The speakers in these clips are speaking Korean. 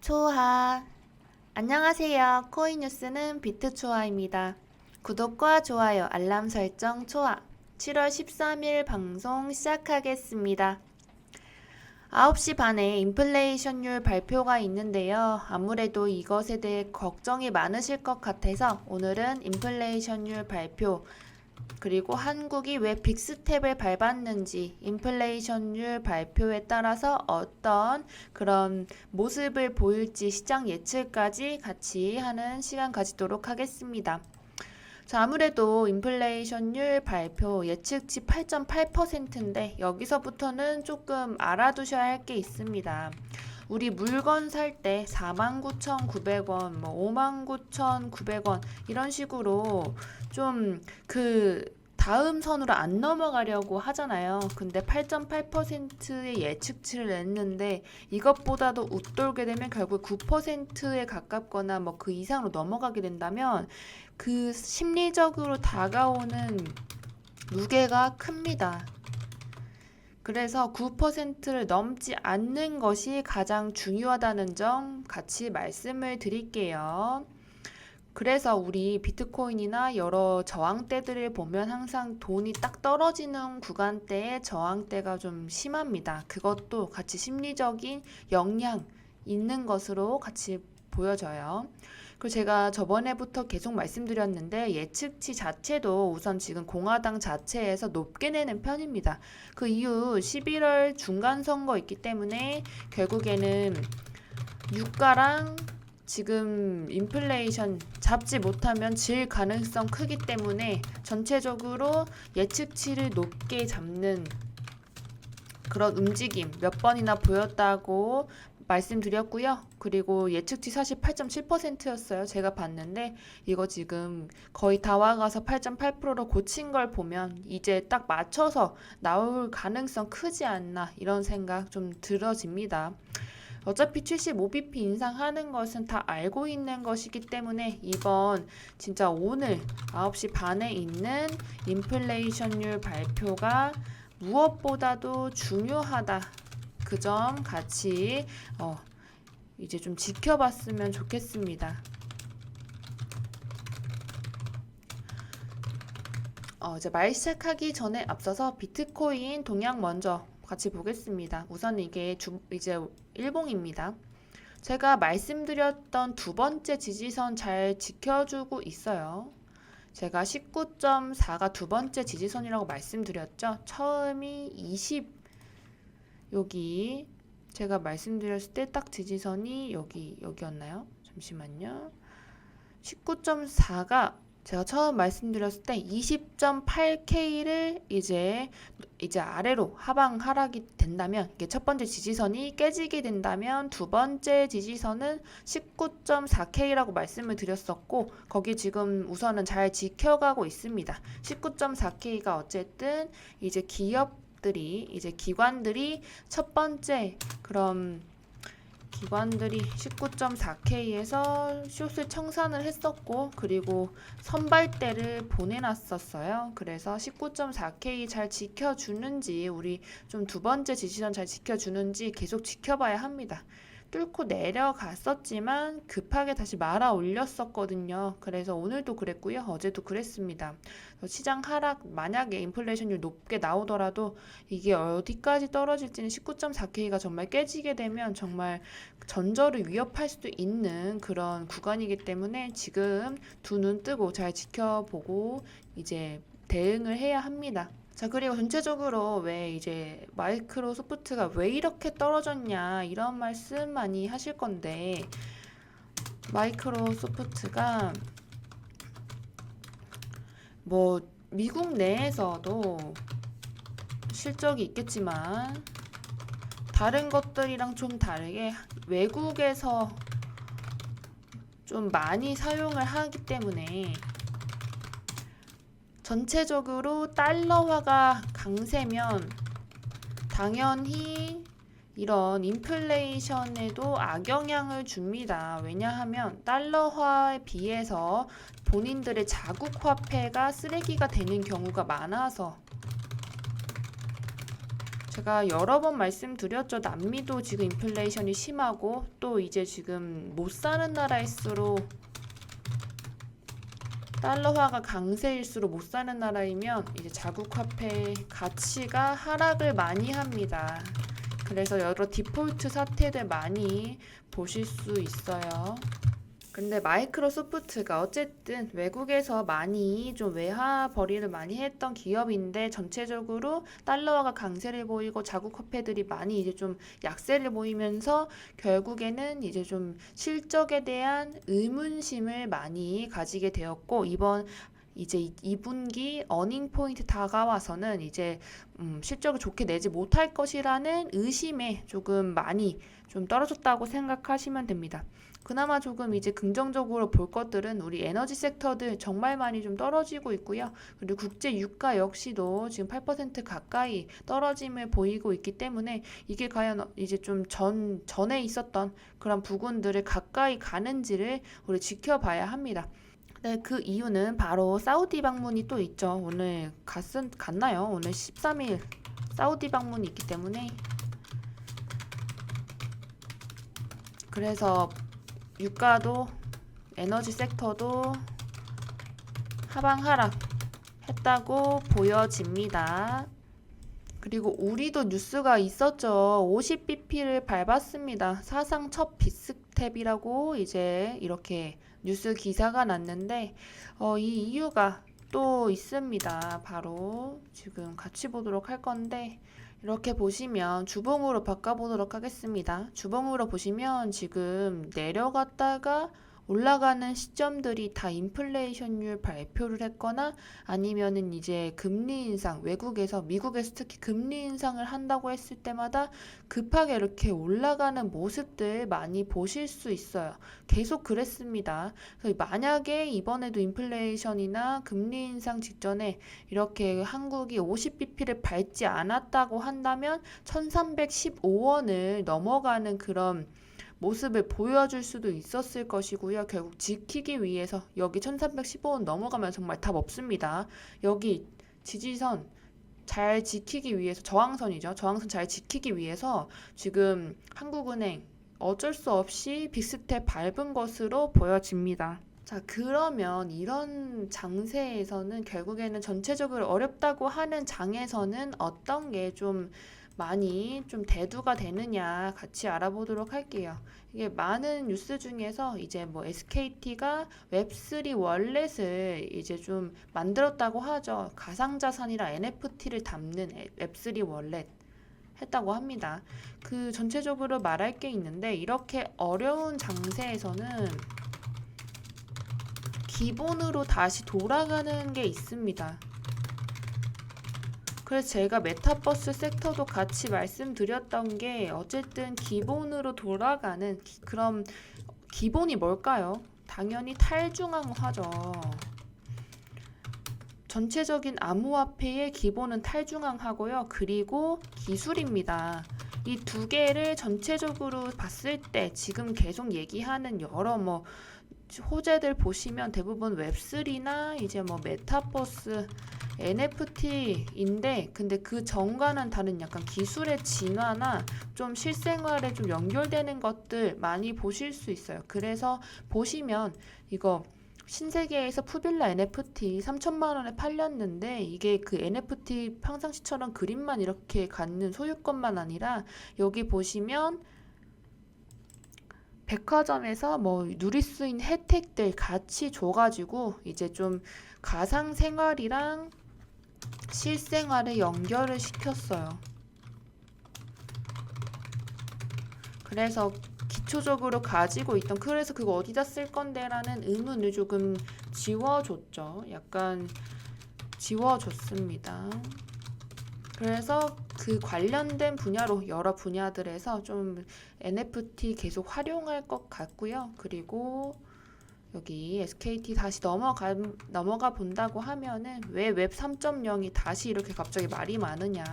초하. 안녕하세요. 코인뉴스는 비트초하입니다. 구독과 좋아요, 알람 설정 초하. 7월 13일 방송 시작하겠습니다. 9시 반에 인플레이션율 발표가 있는데요. 아무래도 이것에 대해 걱정이 많으실 것 같아서 오늘은 인플레이션율 발표, 그리고 한국이 왜 빅스텝을 밟았는지, 인플레이션율 발표에 따라서 어떤 그런 모습을 보일지 시장 예측까지 같이 하는 시간 가지도록 하겠습니다. 자, 아무래도 인플레이션율 발표 예측치 8.8%인데 여기서부터는 조금 알아두셔야 할 게 있습니다. 우리 물건 살 때 49,900원, 뭐 59,900원 이런 식으로 좀그 다음 선으로 안 넘어가려고 하잖아요. 근데 8.8%의 예측치를 냈는데 이것보다도 웃돌게 되면 결국 9%에 가깝거나 뭐 그 이상으로 넘어가게 된다면 그 심리적으로 다가오는 무게가 큽니다. 그래서 9%를 넘지 않는 것이 가장 중요하다는 점 같이 말씀을 드릴게요. 그래서 우리 비트코인이나 여러 저항대들을 보면 항상 돈이 딱 떨어지는 구간대에 저항대가 좀 심합니다. 그것도 같이 심리적인 영향 있는 것으로 같이 보여져요. 그리고 제가 저번에부터 계속 말씀드렸는데 예측치 자체도 우선 지금 공화당 자체에서 높게 내는 편입니다. 그 이유 11월 중간 선거 있기 때문에 결국에는 유가랑 지금 인플레이션 잡지 못하면 질 가능성 크기 때문에 전체적으로 예측치를 높게 잡는 그런 움직임 몇 번이나 보였다고 말씀드렸고요. 그리고 예측치 사실 8.7%였어요. 제가 봤는데 이거 지금 거의 다 와가서 8.8%로 고친 걸 보면 이제 딱 맞춰서 나올 가능성 크지 않나 이런 생각 좀 들어집니다. 어차피 75bp 인상하는 것은 다 알고 있는 것이기 때문에 이번 진짜 오늘 9시 반에 있는 인플레이션율 발표가 무엇보다도 중요하다. 그 점 같이 어, 이제 좀 지켜봤으면 좋겠습니다. 어, 이제 말 시작하기 전에 앞서서 비트코인 동향 먼저 같이 보겠습니다. 우선 이게 주, 이제 일봉입니다. 제가 말씀드렸던 두 번째 지지선 잘 지켜주고 있어요. 제가 19.4가 두 번째 지지선이라고 말씀드렸죠. 처음이 20 여기 제가 말씀드렸을 때 딱 지지선이 여기 여기였나요? 잠시만요. 19.4가 제가 처음 말씀드렸을 때 20.8K를 이제 이제 아래로 하방 하락이 된다면 이게 첫 번째 지지선이 깨지게 된다면 두 번째 지지선은 19.4K라고 말씀을 드렸었고 거기 지금 우선은 잘 지켜가고 있습니다. 19.4K가 어쨌든 이제 기업 들이 이제 기관들이 첫 번째 그럼 기관들이 19.4K에서 숏을 청산을 했었고 그리고 선발대를 보내놨었어요. 그래서 19.4K 잘 지켜주는지 우리 좀 두 번째 지지선 잘 지켜주는지 계속 지켜봐야 합니다. 뚫고 내려갔었지만 급하게 다시 말아 올렸었거든요. 그래서 오늘도 그랬고요. 어제도 그랬습니다. 시장 하락 만약에 인플레이션율 높게 나오더라도 이게 어디까지 떨어질지는 19.4K가 정말 깨지게 되면 정말 전저를 위협할 수도 있는 그런 구간이기 때문에 지금 두 눈 뜨고 잘 지켜보고 이제 대응을 해야 합니다. 자, 그리고 전체적으로 왜 이제 마이크로소프트가 왜 이렇게 떨어졌냐 이런 말씀 많이 하실 건데 마이크로소프트가 뭐 미국 내에서도 실적이 있겠지만 다른 것들이랑 좀 다르게 외국에서 좀 많이 사용을 하기 때문에 전체적으로 달러화가 강세면 당연히 이런 인플레이션에도 악영향을 줍니다. 왜냐하면 달러화에 비해서 본인들의 자국 화폐가 쓰레기가 되는 경우가 많아서 제가 여러 번 말씀드렸죠. 남미도 지금 인플레이션이 심하고 또 이제 지금 못 사는 나라일수록 달러화가 강세일수록 못 사는 나라이면 이제 자국 화폐의 가치가 하락을 많이 합니다. 그래서 여러 디폴트 사태들 많이 보실 수 있어요. 근데 마이크로소프트가 어쨌든 외국에서 많이 좀 외화 벌이를 많이 했던 기업인데 전체적으로 달러화가 강세를 보이고 자국 화폐들이 많이 이제 좀 약세를 보이면서 결국에는 이제 좀 실적에 대한 의문심을 많이 가지게 되었고 이번 이제 2분기 어닝 포인트 다가와서는 이제 음, 실적을 좋게 내지 못할 것이라는 의심에 조금 많이 좀 떨어졌다고 생각하시면 됩니다. 그나마 조금 이제 긍정적으로 볼 것들은 우리 에너지 섹터들 정말 많이 좀 떨어지고 있고요. 그리고 국제 유가 역시도 지금 8% 가까이 떨어짐을 보이고 있기 때문에 이게 과연 이제 좀 전, 전에 있었던 그런 부분들을 가까이 가는지를 우리 지켜봐야 합니다. 네, 그 이유는 바로 사우디 방문이 또 있죠. 오늘 갔, 갔나요? 오늘 13일 사우디 방문이 있기 때문에 그래서 유가도 에너지 sektor도 하방 하락 했다고 보여집니다. 그리고 우리도 뉴스가 있었죠. 50bp를 밟았습니다. 사상 첫 비스텝이라고 이제 이렇게 뉴스 기사가 났는데 어, 이 이유가 또 있습니다. 바로 지금 같이 보도록 할 건데 이렇게 보시면 주봉으로 바꿔보도록 하겠습니다. 주봉으로 보시면 지금 내려갔다가 올라가는 시점들이 다 인플레이션율 발표를 했거나 아니면은 이제 금리 인상, 외국에서, 미국에서 특히 금리 인상을 한다고 했을 때마다 급하게 이렇게 올라가는 모습들 많이 보실 수 있어요. 계속 그랬습니다. 만약에 이번에도 인플레이션이나 금리 인상 직전에 이렇게 한국이 50bp를 밟지 않았다고 한다면 1315원을 넘어가는 그런 모습을 보여줄 수도 있었을 것이고요. 결국 지키기 위해서 여기 1315원 넘어가면 정말 답 없습니다. 여기 지지선 잘 지키기 위해서 저항선이죠. 저항선 잘 지키기 위해서 지금 한국은행 어쩔 수 없이 빅스텝 밟은 것으로 보여집니다. 자, 그러면 이런 장세에서는 결국에는 전체적으로 어렵다고 하는 장에서는 어떤 게좀 많이 좀 대두가 되느냐 같이 알아보도록 할게요. 이게 많은 뉴스 중에서 이제 뭐 SKT가 웹3 월렛을 이제 좀 만들었다고 하죠. 가상자산이랑 NFT를 담는 웹3 월렛. 했다고 합니다. 그 전체적으로 말할 게 있는데 이렇게 어려운 장세에서는 기본으로 다시 돌아가는 게 있습니다. 그래서 제가 메타버스 섹터도 같이 말씀드렸던 게 어쨌든 기본으로 돌아가는 기, 그럼 기본이 뭘까요? 당연히 탈중앙화죠. 전체적인 암호화폐의 기본은 탈중앙화고요. 그리고 기술입니다. 이 두 개를 전체적으로 봤을 때 지금 계속 얘기하는 여러 뭐 호재들 보시면 대부분 웹3나 이제 뭐 메타버스 NFT인데 근데 그 전과는 다른 약간 기술의 진화나 좀 실생활에 좀 연결되는 것들 많이 보실 수 있어요. 그래서 보시면 이거 신세계에서 푸빌라 NFT 3천만 원에 팔렸는데 이게 그 NFT 평상시처럼 그림만 이렇게 갖는 소유권만 아니라 여기 보시면 백화점에서 뭐 누릴 수 있는 혜택들 같이 줘가지고 이제 좀 가상 생활이랑 실생활에 연결을 시켰어요. 그래서 기초적으로 가지고 있던 그래서 그거 어디다 쓸 건데라는 의문을 조금 지워줬죠. 약간 지워줬습니다. 그래서 그 관련된 분야로 여러 분야들에서 좀 NFT 계속 활용할 것 같고요. 그리고 여기 SKT 다시 넘어가 넘어가 본다고 하면은 왜 웹 3.0이 다시 이렇게 갑자기 말이 많으냐?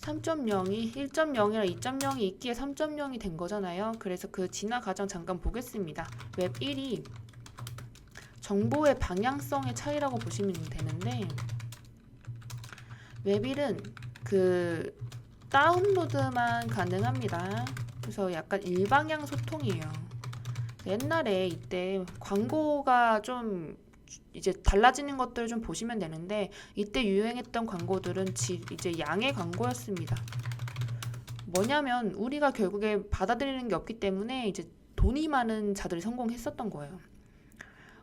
3.0이 1.0이랑 2.0이 있기에 3.0이 된 거잖아요. 그래서 그 진화 과정 잠깐 보겠습니다. 웹 1이 정보의 방향성의 차이라고 보시면 되는데 웹일은 그 다운로드만 가능합니다. 그래서 약간 일방향 소통이에요. 옛날에 이때 광고가 좀 이제 달라지는 것들을 좀 보시면 되는데 이때 유행했던 광고들은 지, 이제 양의 광고였습니다. 뭐냐면 우리가 결국에 받아들이는 게 없기 때문에 이제 돈이 많은 자들이 성공했었던 거예요.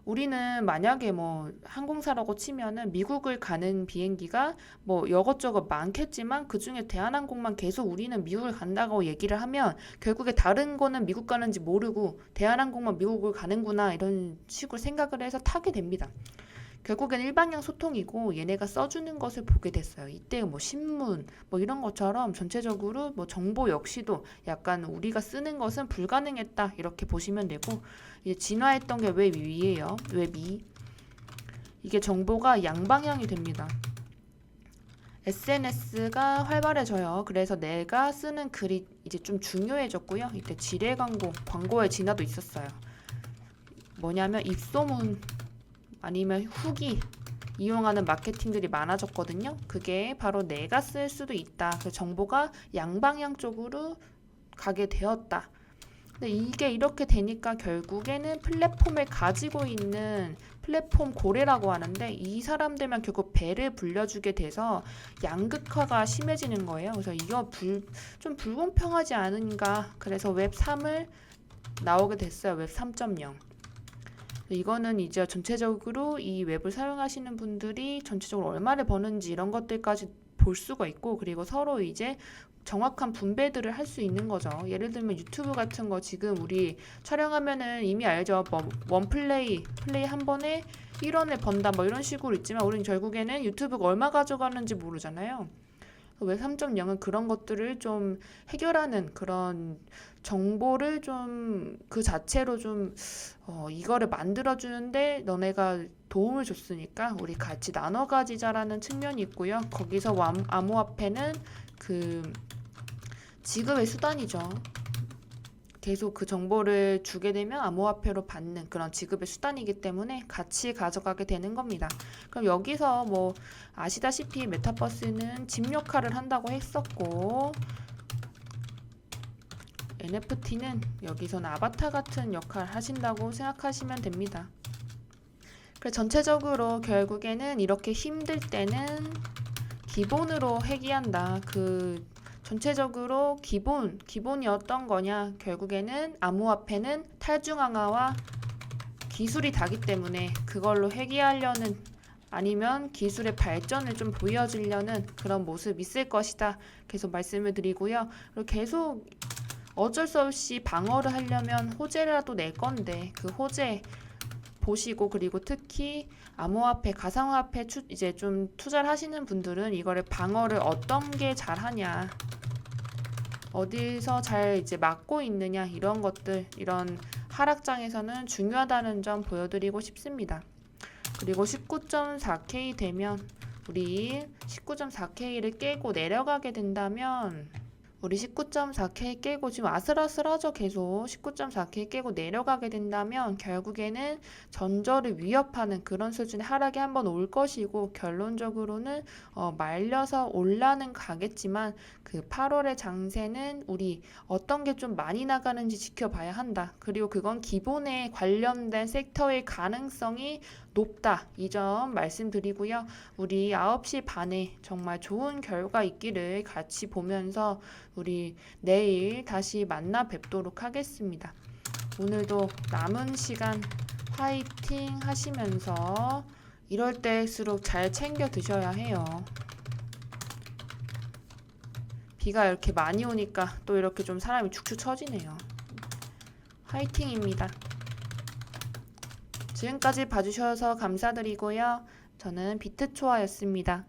우리는 만약에 뭐 항공사라고 치면은 미국을 가는 비행기가 뭐 여것저것 많겠지만 그 중에 대한항공만 계속 우리는 미국을 간다고 얘기를 하면 결국에 다른 거는 미국 가는지 모르고 대한항공만 미국을 가는구나 이런 식으로 생각을 해서 타게 됩니다. 결국엔 일방향 소통이고 얘네가 써주는 것을 보게 됐어요. 이때 뭐 신문 뭐 이런 것처럼 전체적으로 뭐 정보 역시도 약간 우리가 쓰는 것은 불가능했다 이렇게 보시면 되고 이제 진화했던 게 웹 위예요. 웹 2. 이게 정보가 양방향이 됩니다. SNS가 활발해져요. 그래서 내가 쓰는 글이 이제 좀 중요해졌고요. 이때 지뢰 광고, 광고의 진화도 있었어요. 뭐냐면 입소문 아니면 후기 이용하는 마케팅들이 많아졌거든요. 그게 바로 내가 쓸 수도 있다. 그 정보가 양방향 쪽으로 가게 되었다. 근데 이게 이렇게 되니까 결국에는 플랫폼을 가지고 있는 플랫폼 고래라고 하는데 이 사람들만 결국 배를 불려주게 돼서 양극화가 심해지는 거예요. 그래서 이거 불, 좀 불공평하지 않은가. 그래서 웹 3을 나오게 됐어요. 웹 3.0. 이거는 이제 전체적으로 이 웹을 사용하시는 분들이 전체적으로 얼마를 버는지 이런 것들까지 볼 수가 있고 그리고 서로 이제 정확한 분배들을 할 수 있는 거죠. 예를 들면 유튜브 같은 거 지금 우리 촬영하면은 이미 알죠. 뭐, 원 플레이, 플레이 한 번에 1원을 번다 뭐 이런 식으로 있지만 우리는 결국에는 유튜브가 얼마 가져가는지 모르잖아요. 웹 3.0은 그런 것들을 좀 해결하는 그런 정보를 좀 그 자체로 좀 어, 이거를 만들어 주는데 너네가 도움을 줬으니까 우리 같이 나눠 가지자라는 측면이 있고요. 거기서 암- 암호화폐는 그 지급의 수단이죠. 계속 그 정보를 주게 되면 암호화폐로 받는 그런 지급의 수단이기 때문에 같이 가져가게 되는 겁니다. 그럼 여기서 뭐 아시다시피 메타버스는 집 역할을 한다고 했었고 NFT는 여기서는 아바타 같은 역할 하신다고 생각하시면 됩니다. 그래서 전체적으로 결국에는 이렇게 힘들 때는 기본으로 회귀한다. 그 전체적으로 기본 기본이 어떤 거냐? 결국에는 암호화폐는 탈중앙화와 기술이 다기 때문에 그걸로 회귀하려는 아니면 기술의 발전을 좀 보여주려는 그런 모습 있을 것이다. 계속 말씀을 드리고요. 그리고 계속 어쩔 수 없이 방어를 하려면 호재라도 낼 건데 그 호재 보시고 그리고 특히 암호화폐, 가상화폐 추, 이제 좀 투자를 하시는 분들은 이거를 방어를 어떤 게 잘하냐, 어디서 잘 이제 막고 있느냐 이런 것들 이런 하락장에서는 중요하다는 점 보여드리고 싶습니다. 그리고 19.4K 되면 우리 19.4K를 깨고 내려가게 된다면 우리 19.4K 깨고 지금 아슬아슬하죠 계속 19.4K 깨고 내려가게 된다면 결국에는 전저를 위협하는 그런 수준의 하락이 한번 올 것이고 결론적으로는 어, 말려서 올라는 가겠지만 그 8월의 장세는 우리 어떤 게 좀 많이 나가는지 지켜봐야 한다. 그리고 그건 기본에 관련된 섹터의 가능성이 높다. 이 점 말씀드리고요. 우리 9시 반에 정말 좋은 결과 있기를 같이 보면서 우리 내일 다시 만나 뵙도록 하겠습니다. 오늘도 남은 시간 화이팅 하시면서 이럴 때일수록 잘 챙겨 드셔야 해요. 비가 이렇게 많이 오니까 또 이렇게 좀 사람이 축축 처지네요. 화이팅입니다. 지금까지 봐주셔서 감사드리고요. 저는 비트초아였습니다.